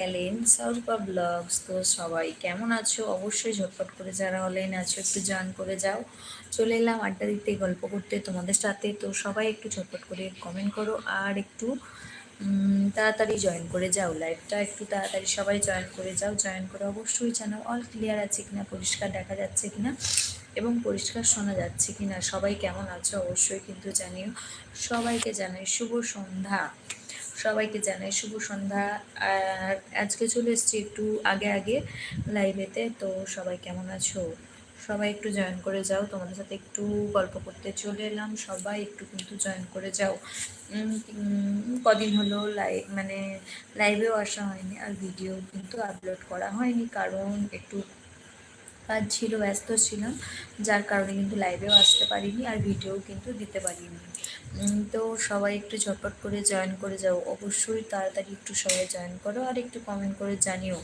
গেলেন সরপা ব্লগস। তো সবাই কেমন আছো? অবশ্যই ঝটপট করে যারা অনলাইন আছো, একটু জয়েন করে যাও। চলে এলাম আড্ডা দিতে, গল্প করতে তোমাদের সাথে। তো সবাই একটু ঝটপট করে কমেন্ট করো আর একটু তাড়াতাড়ি জয়েন করে যাও। লাইভটা একটু তাড়াতাড়ি সবাই জয়েন করে যাও। জয়েন করে অবশ্যই জানাও অল ক্লিয়ার আছে কিনা, পরিষ্কার দেখা যাচ্ছে কিনা এবং পরিষ্কার শোনা যাচ্ছে কিনা। সবাই কেমন আছো? অবশ্যই কিন্তু জানিও। সবাইকে জানাই শুভ সন্ধ্যা। সবাইকে জানাই শুভ সন্ধ্যা। আর আজকে চলে এসেছি একটু আগে আগে লাইভেতে তো। সবাই কেমন আছো? সবাই একটু জয়েন করে যাও। তোমাদের সাথে একটু গল্প করতে চলে এলাম। সবাই একটু কিন্তু জয়েন করে যাও। কদিন হলো লাইভ মানে লাইভেও আসা হয়নি। আর ভিডিও কিন্তু আপলোড করা হয়নি। কারণ একটু কাজ ছিল, ব্যস্ত ছিলাম, যার কারণে কিন্তু লাইভেও আসতে পারিনি আর ভিডিও কিন্তু দিতে পারিনি। তো সবাই একটু ঝটপট করে জয়েন করে যাও। অবশ্যই তাড়াতাড়ি একটু সবাই জয়েন করো আর একটু কমেন্ট করে জানিও।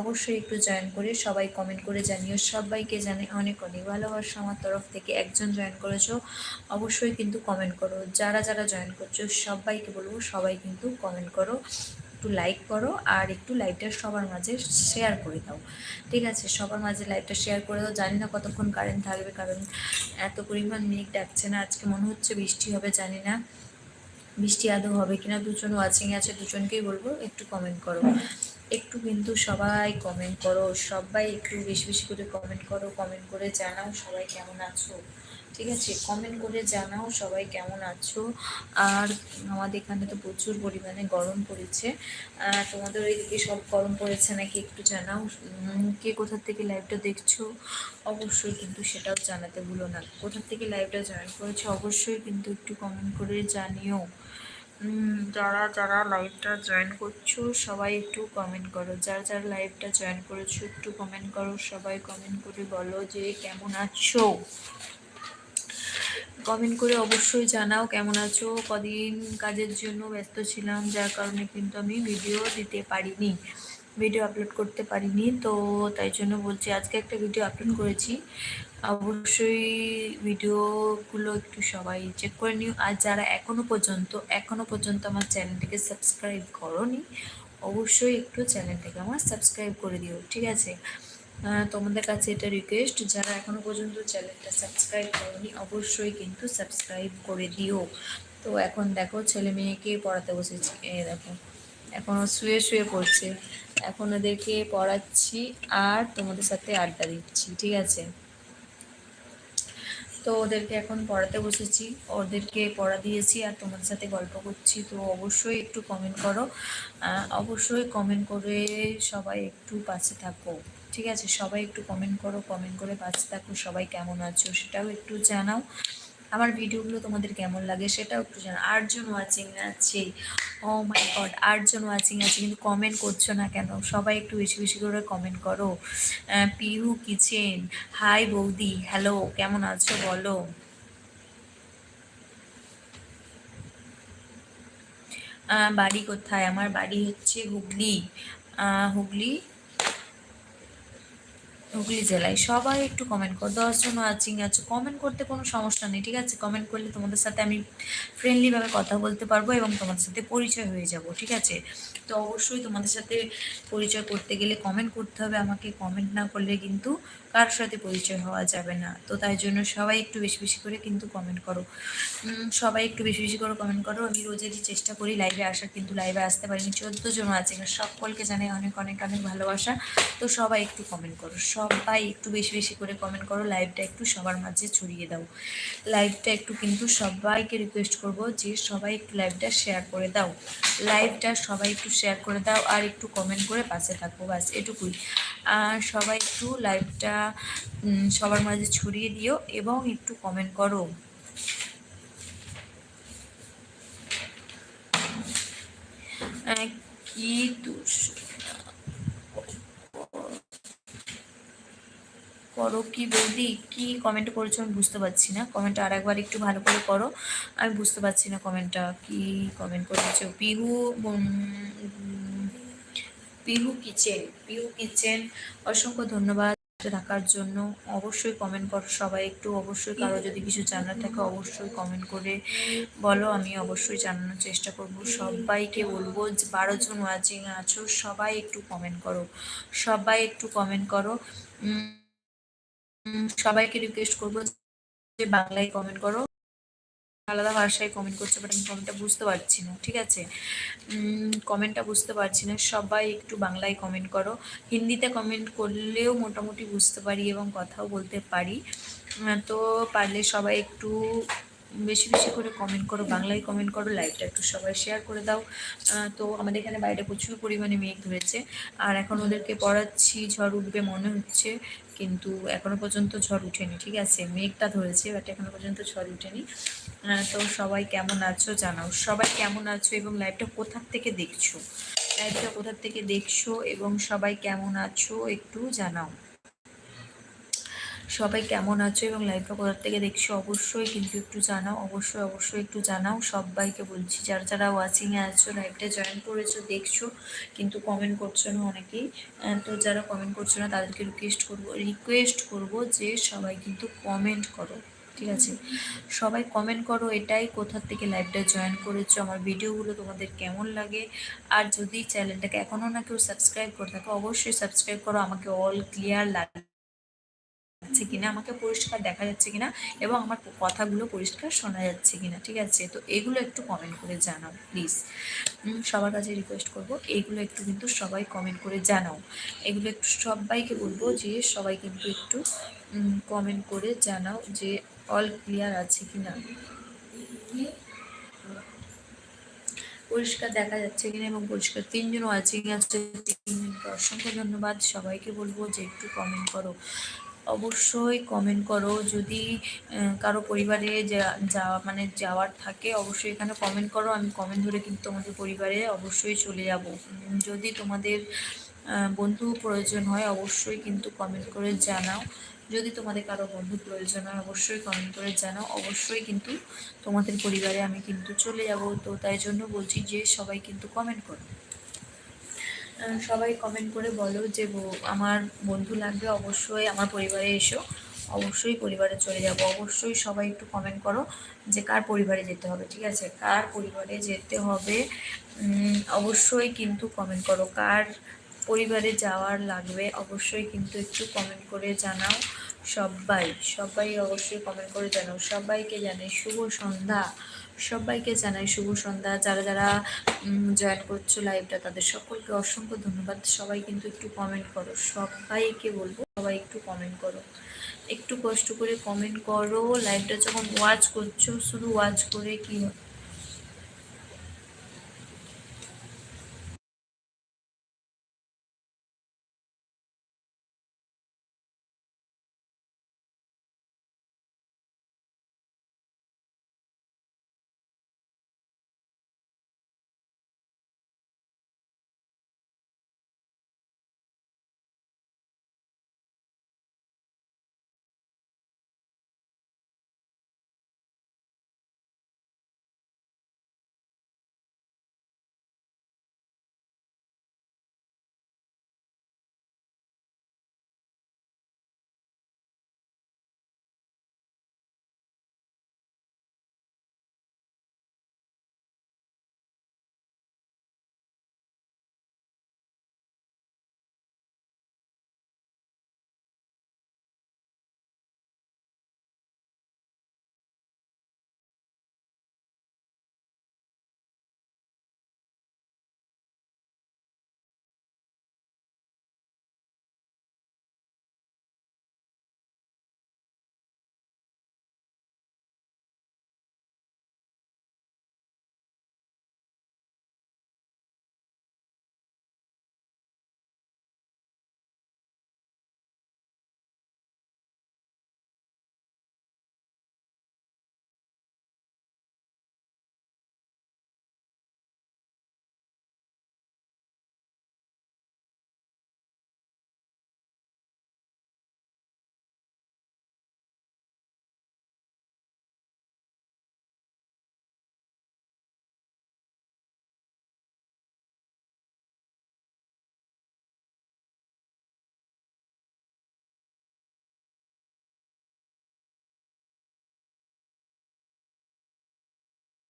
অবশ্যই একটু জয়েন করে সবাই কমেন্ট করে জানিও। সবাইকে জানে অনেক অনেক ভালোবাসা আমার তরফ থেকে। একজন জয়েন করেছ, অবশ্যই কিন্তু কমেন্ট করো। যারা যারা জয়েন করছ, সবাইকে বলব সবাই কিন্তু কমেন্ট করো। একটু লাইক করো আর একটু লাইভটা সবার মাঝে শেয়ার করে দাও। ঠিক আছে? সবার মাঝে লাইভটা শেয়ার করে দাও। জানি না কতক্ষণ কারেন্ট থাকবে, কারণ এত পরিমাণ মেঘ ডাকছে না। আজকে মনে হচ্ছে বৃষ্টি হবে, জানি না বৃষ্টি আদৌ হবে কিনা। দুজন ওয়াচিং আছে, দুজনকেই বলব, একটু কমেন্ট করো। একটু কিন্তু সবাই কমেন্ট করো। সবাই একটু বেশি বেশি করে কমেন্ট করো কমেন্ট করে জানাও সবাই কেমন আছো। ঠিক আছে কমেন্ট করে জানাও সবাই কেমন আছো। আর আমাদের এখানে তো প্রচুর পরিমাণে গরম পড়েছে। তোমাদের ওইদিকে সব গরম পড়েছে নাকি একটু জানাও। কে কোথা থেকে লাইভটা দেখছ? অবশ্যই কিন্তু সেটাও জানাতে ভুলো না। কোথা থেকে লাইভটা জয়েন করেছ? অবশ্যই কিন্তু একটু কমেন্ট করে জানিও। যারা যারা লাইভটা জয়েন করছ, সবাই একটু কমেন্ট করো। যারা যারা লাইভটা জয়েন করেছ, একটু কমেন্ট করো। সবাই কমেন্ট করে বলো যে কেমন আছো? কমেন্ট করে অবশ্যই জানাও কেমন আছো, কদিন কাজের জন্য ব্যস্ত ছিলাম, যার কারণে কিন্তু আমি ভিডিও দিতে পারিনি ভিডিও আপলোড করতে পারিনি, তো তাই জন্য বলছি আজকে একটা ভিডিও আপলোড করেছি। অবশ্যই ভিডিওগুলো একটু সবাই চেক করে নিও, আর যারা এখনও পর্যন্ত এখনও পর্যন্ত আমার চ্যানেলটিকে সাবস্ক্রাইব করনি, অবশ্যই একটু চ্যানেলটাকে আমার সাবস্ক্রাইব করে দিও, ঠিক আছে? তোমাদের কাছে এটা রিকোয়েস্ট যারা এখনও পর্যন্ত চ্যানেলটা সাবস্ক্রাইব করনি, অবশ্যই কিন্তু সাবস্ক্রাইব করে দিও। তো এখন দেখো, ছেলে মেয়েকে পড়াতে বসেছি। এ দেখো, এখনও শুয়ে শুয়ে পড়ছে। এখন ওদেরকে পড়াচ্ছি আর তোমাদের সাথে আড্ডা দিচ্ছি, ঠিক আছে? তো ওদেরকে এখন পড়াতে বসেছি, ওদেরকে পড়া দিয়েছি আর তোমাদের সাথে গল্প করছি। তো অবশ্যই একটু কমেন্ট করো। অবশ্যই কমেন্ট করে সবাই একটু পাশে থাকো। ঠিক আছে, সবাই একটু কমেন্ট করো কমেন্ট করে পাশে থাকো, সবাই কেমন আছো সেটাও একটু জানাও। আমার ভিডিওগুলো তোমাদের কেমন লাগে সেটাও একটু জানাও। আটজন ওয়াচিং আছে ও মাই গড আটজন ওয়াচিং আছে, কিন্তু কমেন্ট করছ না কেন? সবাই একটু বেশি বেশি করে কমেন্ট করো। পিহু কিচেন হাই বৌদি হ্যালো কেমন আছো বলো? বাড়ি কোথায়? আমার বাড়ি হচ্ছে হুগলি। হুগলি? হুগলি জেলায়। সবাই একটু কমেন্ট কর। দশজন ওয়াচিং আছে। কমেন্ট করতে কোনো সমস্যা নেই, ঠিক আছে? কমেন্ট করলে তোমাদের সাথে আমি ফ্রেন্ডলিভাবে কথা বলতে পারব এবং তোমাদের সাথে পরিচয় হয়ে যাব, ঠিক আছে? তো অবশ্যই তোমাদের সাথে পরিচয় করতে গেলে কমেন্ট করতে হবে আমাকে। কমেন্ট না করলে কিন্তু কারোর সাথে পরিচয় হওয়া যাবে না? তো তাই জন্য সবাই একটু বেশি বেশি করে কিন্তু কমেন্ট করো। সবাই একটু বেশি বেশি করে কমেন্ট করো। আমি রোজেরই চেষ্টা করি লাইভে আসার, কিন্তু লাইভে আসতে পারিনি। চোদ্দ জন আছে সকলকে জানাই অনেক অনেক অনেক ভালোবাসা। তো সবাই একটু কমেন্ট করো। সবাই একটু বেশি বেশি করে কমেন্ট করো। লাইভটা একটু সবার মাঝে ছড়িয়ে দাও। লাইভটা একটু কিন্তু সবাইকে রিকোয়েস্ট করব যে সবাই একটু লাইভটা শেয়ার করে দাও। লাইভটা সবাই একটু শেয়ার করে দাও আর একটু কমেন্ট করে পাশে থাকো। বাস এটুকুই। সবাই একটু লাইভটা সবার মাঝে ছড়িয়ে দিও এবং একটু কমেন্ট করো। কি করো কি বৌদি? কি কমেন্ট করেছ আমি বুঝতে পারছি না। কমেন্টটা আর একবার একটু ভালো করে করো। আমি বুঝতে পারছি না কমেন্টটা কি কমেন্ট করেছ? পিহু পিহু কিচেন পিহু কিচেন, অসংখ্য ধন্যবাদ থাকার জন্য। অবশ্যই কমেন্ট করো সবাই একটু, অবশ্যই কারও যদি কিছু জানার থাকে অবশ্যই কমেন্ট করে বলো, আমি অবশ্যই জানানোর চেষ্টা করব। সবাইকে বলব যে বারো জন ওয়াচিং আছো, সবাই একটু কমেন্ট করো, সবাই একটু কমেন্ট করো। সবাইকে রিকোয়েস্ট করব যে বাংলায় কমেন্ট করো। আলাদা ভাষায় কমেন্ট করছে বাট আমি কমেন্টটা বুঝতে পারছি না, ঠিক আছে? কমেন্টটা বুঝতে পারছি না, সবাই একটু বাংলায় কমেন্ট করো। হিন্দিতে কমেন্ট করলেও মোটামুটি বুঝতে পারি এবং কথাও বলতে পারি। তো পারলে সবাই একটু বেশি বেশি করে কমেন্ট করো, বাংলায় কমেন্ট করো লাইভটা একটু সবাই শেয়ার করে দাও। তো আমাদের এখানে বাইরে প্রচুর পরিমাণে মেঘ ধরেছে। আর এখন ওদেরকে পড়াচ্ছি, ঝড় উঠবে মনে হচ্ছে। কিন্তু এখনও পর্যন্ত ঝড় উঠেনি, ঠিক আছে? মেঘটা ধরেছে বাট এখনও পর্যন্ত ঝড় উঠেনি। তো সবাই কেমন আছো জানাও। সবাই কেমন আছো এবং লাইভটা কোথার থেকে দেখছ? লাইভটা কোথার থেকে দেখছ এবং সবাই কেমন আছো একটু জানাও। সবাই কেমন আছো এবং লাইভটা কোথার থেকে দেখছ অবশ্যই কিন্তু একটু জানাও, অবশ্যই অবশ্যই একটু জানাও। সবাইকে বলছি, যারা যারা ওয়াচিংয়ে আছো লাইভটা জয়েন করেছ, দেখছ, কিন্তু কমেন্ট করছ না অনেকেই। তো যারা কমেন্ট করছ না, তাদেরকে রিকোয়েস্ট করব রিকোয়েস্ট করব যে সবাই কিন্তু কমেন্ট করো, ঠিক আছে? সবাই কমেন্ট করো এটাই কোথার থেকে লাইভটা জয়েন করেছ, আমার ভিডিওগুলো তোমাদের কেমন লাগে? আর যদি চ্যানেলটাকে এখনও না কেউ সাবস্ক্রাইব করে থাকো, অবশ্যই সাবস্ক্রাইব করো, আমাকে অল ক্লিয়ার লাগে। যাচ্ছে কিনা, আমাকে পরিষ্কার দেখা যাচ্ছে কিনা এবং আমার কথাগুলো পরিষ্কার শোনা যাচ্ছে কিনা, ঠিক আছে? তো এগুলো একটু কমেন্ট করে জানাও প্লিজ সবার কাছে রিকোয়েস্ট করব এইগুলো একটু কিন্তু সবাই কমেন্ট করে জানাও। এগুলো একটু সবাইকে বলব যে, সবাই কিন্তু একটু কমেন্ট করে জানাও যে অল ক্লিয়ার আছে কিনা। পরিষ্কার দেখা যাচ্ছে কিনা এবং পরিষ্কার তিনজন ওয়াচিং আছে তিনজনকে অসংখ্য ধন্যবাদ। সবাইকে বলব যে, একটু কমেন্ট করো। অবশ্যই কমেন্ট করো। যদি কারও পরিবারে যা- মানে যাওয়ার থাকে, অবশ্যই এখানে কমেন্ট করো। আমি কমেন্ট ধরে কিন্তু তোমাদের পরিবারে অবশ্যই চলে যাব। যদি তোমাদের বন্ধু প্রয়োজন হয়, অবশ্যই কিন্তু কমেন্ট করে জানাও। যদি তোমাদের কারও বন্ধু প্রয়োজন হয়, অবশ্যই কমেন্ট করে জানাও। অবশ্যই কিন্তু তোমাদের পরিবারে আমি কিন্তু চলে যাব। তো তাই জন্য বলছি যে সবাই কিন্তু কমেন্ট করো। সবাই কমেন্ট করে বলো যে আমার বন্ধু লাগবে, অবশ্যই আমার পরিবারে এসো। অবশ্যই পরিবারে চলে যাব। অবশ্যই সবাই একটু কমেন্ট করো যে, কার পরিবারে যেতে হবে, ঠিক আছে? কার পরিবারে যেতে হবে? অবশ্যই কিন্তু কমেন্ট করো। কার পরিবারে যাওয়ার লাগবে, অবশ্যই কিন্তু একটু কমেন্ট করে জানাও সবাই। সবাই অবশ্যই কমেন্ট করে জানাও। সবাইকে জানাই শুভ সন্ধ্যা। সবাইকে জানাই শুভ সন্ধ্যা। যারা যারা জয়েন করছ লাইভটা তাদের সকলকে অসংখ্য ধন্যবাদ। সবাই কিন্তু একটু কমেন্ট করো। সবাইকে বলব, সবাই একটু কমেন্ট করো। একটু কষ্ট করে কমেন্ট করো। লাইভটা যখন ওয়াচ করছ, শুধু ওয়াচ করে কি